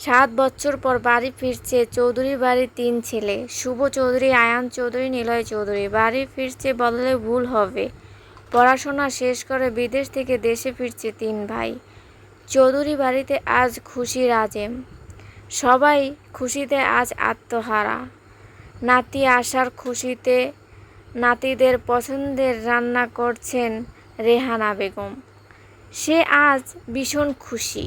সাত বছর পর বাড়ি ফিরছে চৌধুরী বাড়ির তিন ছেলে। শুভ চৌধুরী, আয়ান চৌধুরী, নিলয় চৌধুরী। বাড়ি ফিরছে বললে ভুল হবে। পড়াশোনা শেষ করে বিদেশ থেকে দেশে ফিরছে তিন ভাই। চৌধুরী বাড়িতে আজ খুশির আজেম। সবাই খুশিতে আজ আত্মহারা। নাতি আসার খুশিতে নাতিদের পছন্দের রান্না করছেন রেহানা বেগম। সে আজ ভীষণ খুশি।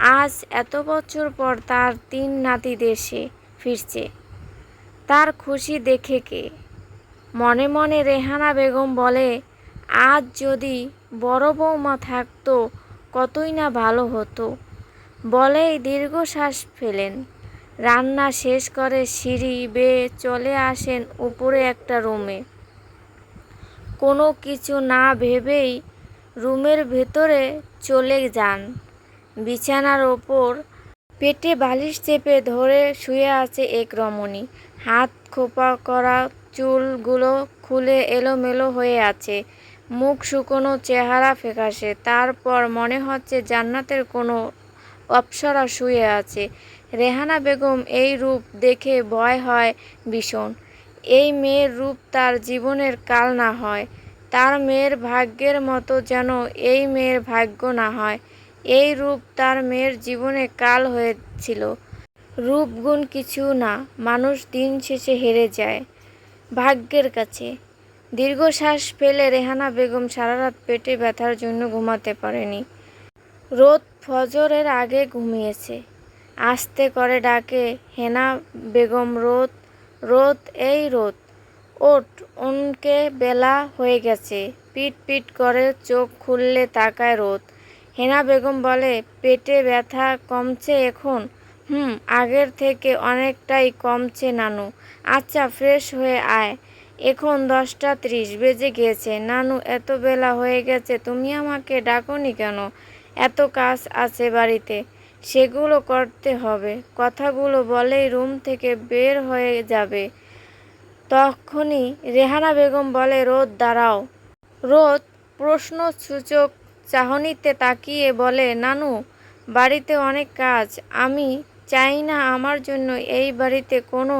আজ এত বছর পর তার তিন নাতি দেশে ফিরছে। তার খুশি দেখে কে? মনে মনে রেহানা বেগম বলে, আজ যদি বড় বৌমা থাকতো, কতই না ভালো হতো। বলেই দীর্ঘশ্বাস ফেলেন। রান্না শেষ করে সিঁড়ি বেয়ে চলে আসেন উপরে একটা রুমে। কোনো কিছু না ভেবেই রুমের ভেতরে চলে যান। বিছানার ওপর পেটে বালিশ চেপে ধরে শুয়ে আছে এক রমণী। হাত খোপা করা চুলগুলো খুলে এলোমেলো হয়ে আছে। মুখ শুকনো চেহারা ফ্যাকাশে তারপর মনে হচ্ছে জান্নাতের কোনো অপ্সরা শুয়ে আছে। রেহানা বেগম এই রূপ দেখে ভয় হয় ভীষণ। এই মেয়ের রূপ তার জীবনের কাল না হয়। তার মেয়ের ভাগ্যের মতো যেন এই মেয়ের ভাগ্য না হয়। এই রূপ তার মেয়ের জীবনে কাল হয়েছিল। রূপগুণ কিছু না, মানুষ দিন শেষে হেরে যায়। ভাগ্যের কাছে। দীর্ঘশ্বাস ফেলে রেহানা বেগম সারা রাত পেটে ব্যথার জন্য ঘুমাতে পারেনি। রোদ ফজরের আগে ঘুমিয়েছে। আস্তে করে ডাকে, হেনা বেগম, রোদ রোদ, এই রোদ। ওট উনকে বেলা হয়ে গেছে। পিট পিট করে চোখ খুললে তাকায় রোদ। হেনা বেগম বলে, পেটে ব্যথা কমছে এখন? হুম, আগের থেকে অনেকটাই কমছে নানু। আচ্ছা ফ্রেশ হয়ে আয়। এখন দশটা ত্রিশ বেজে গিয়েছে। নানু, এত বেলা হয়ে গেছে, তুমি আমাকে ডাকনি কেন? এত কাজ আছে বাড়িতে, সেগুলো করতে হবে। কথাগুলো বলেই রুম থেকে বের হয়ে যাবে। তখনই রেহানা বেগম বলে, রোদ, দাঁড়াও। রোদ? প্রশ্নসূচক চাহনিতে তাকিয়ে বলে, নানু, বাড়িতে অনেক কাজ। আমি চাই না আমার জন্য এই বাড়িতে কোনো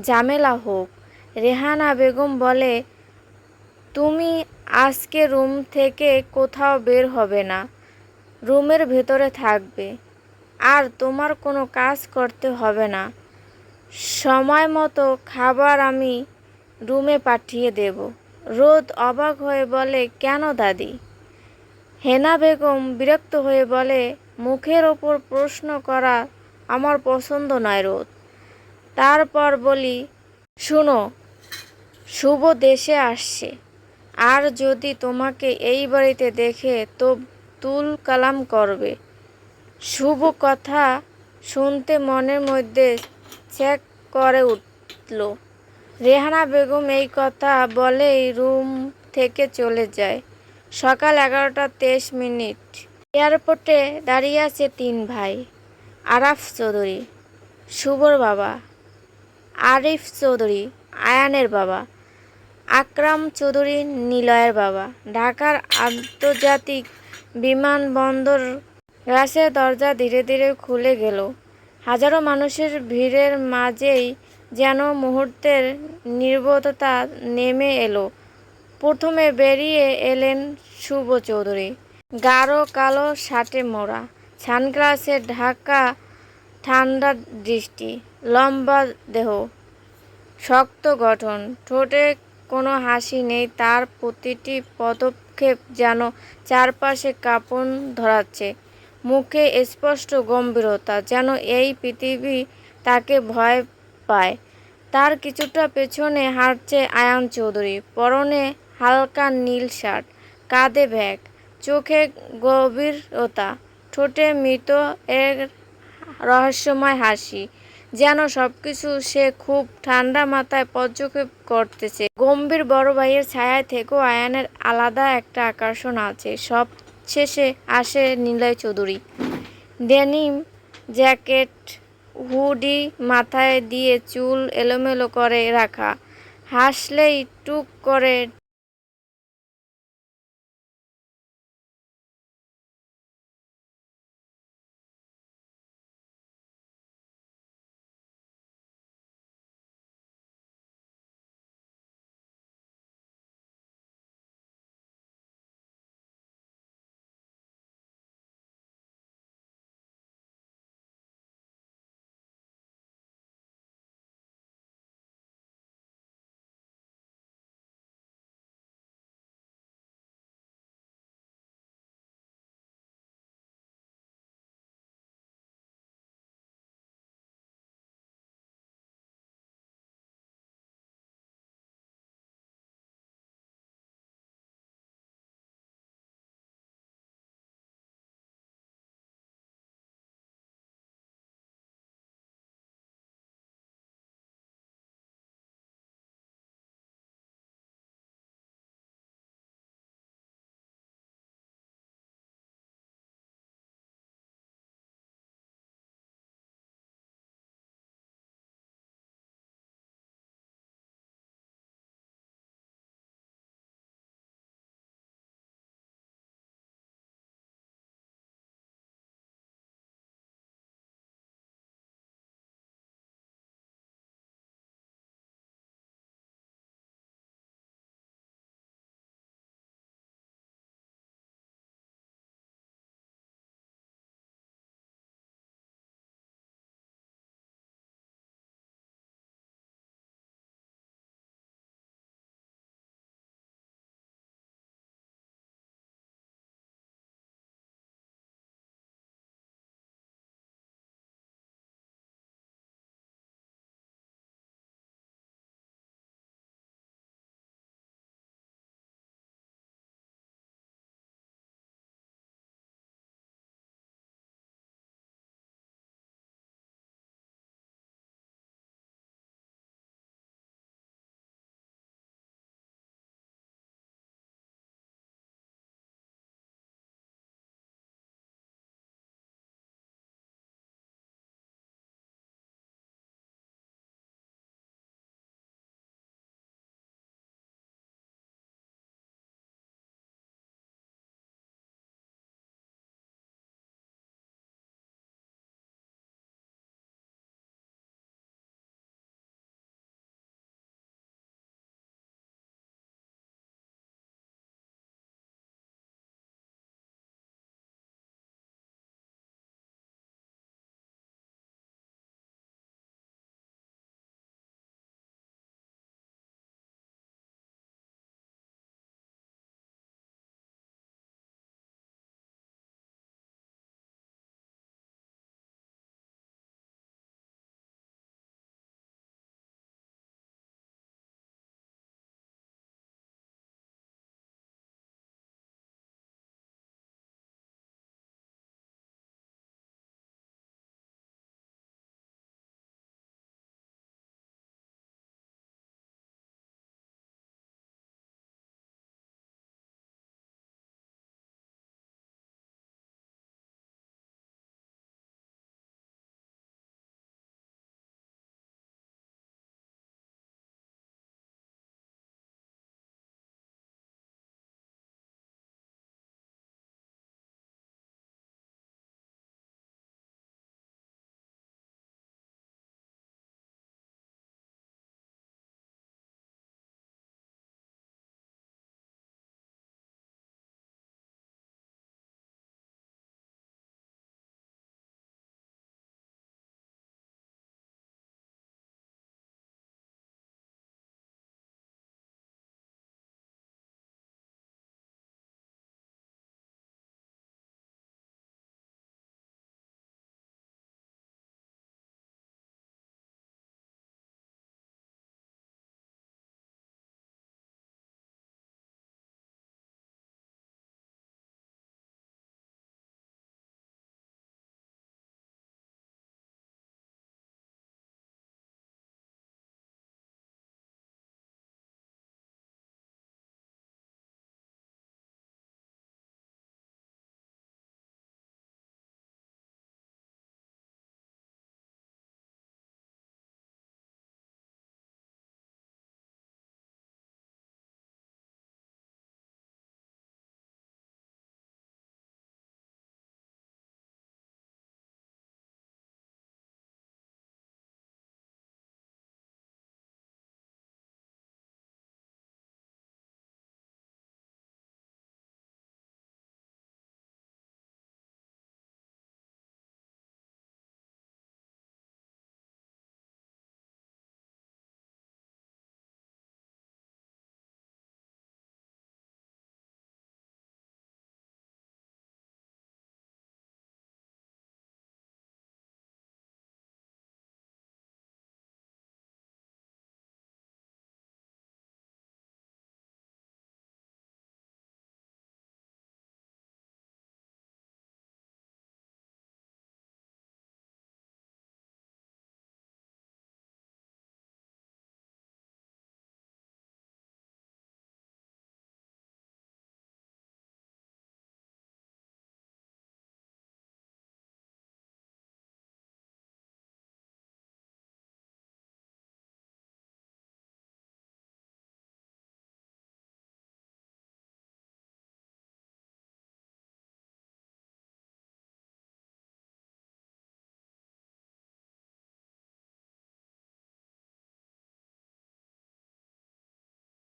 ঝামেলা হোক। রেহানা বেগম বলে, তুমি আজকে রুম থেকে কোথাও বের হবে না। রুমের ভেতরে থাকবে। আর তোমার কোনো কাজ করতে হবে না। সময় মতো খাবার আমি রুমে পাঠিয়ে দেব। রোদ অবাক হয়ে বলে, কেন দাদি? হেনা বেগম বিরক্ত হয়ে বলে, মুখের ওপর প্রশ্ন করা আমার পছন্দ নয় রোদ। তারপর বলি, শুনো, শুভ দেশে আসছে। আর যদি তোমাকে এই বাড়িতে দেখে তো তুল কালাম করবে। শুভ কথা শুনতে মনের মধ্যে চেক করে উঠল। রেহানা বেগম এই কথা বলেই রুম থেকে চলে যায়। সকাল এগারোটা তেইশ মিনিট। এয়ারপোর্টে দাঁড়িয়ে আছে তিন ভাই, আরাফ চৌধুরী, শুভর বাবা, আরিফ চৌধুরী, আয়ানের বাবা, আকরাম চৌধুরী, নিলয়ের বাবা। ঢাকার আন্তর্জাতিক বিমানবন্দর রাশের দরজা ধীরে ধীরে খুলে গেল। হাজারো মানুষের ভিড়ের মাঝেই যেন মুহূর্তের নির্বততা নেমে এলো। প্রথমে বেরিয়ে এলেন শুভ চৌধুরী। গাঢ় কালো শার্টে মোড়া, সানগ্লাসে ঢাকা ঠান্ডা দৃষ্টি, লম্বা দেহ, শক্ত গঠন। ঠোঁটে কোনো হাসি নেই, তার প্রতিটি পদক্ষেপ যেন চারপাশে কাঁপন ধরাচ্ছে। মুখে স্পষ্ট গম্ভীরতা যেন এই পৃথিবী তাকে ভয় পায়। তার কিছুটা পেছনে হাঁটছে আয়ান চৌধুরী। পরনে হালকা নীল শার্ট, কাঁধে ব্যাগ, চোখে গভীরতা, ঠোঁটে মৃত এর রহস্যময় হাসি, যেন সবকিছু সে খুব ঠান্ডা মাথায় পর্যক্ষেপ করতেছে। গম্ভীর বড় ভাইয়ের ছায়ায় থেকেও আয়ানের আলাদা একটা আকর্ষণ আছে। সব শেষে আসে Niloy Chowdhury. Denim jacket, hoodie মাথায় দিয়ে চুল এলোমেলো করে রাখা। হাসলেই টুক করে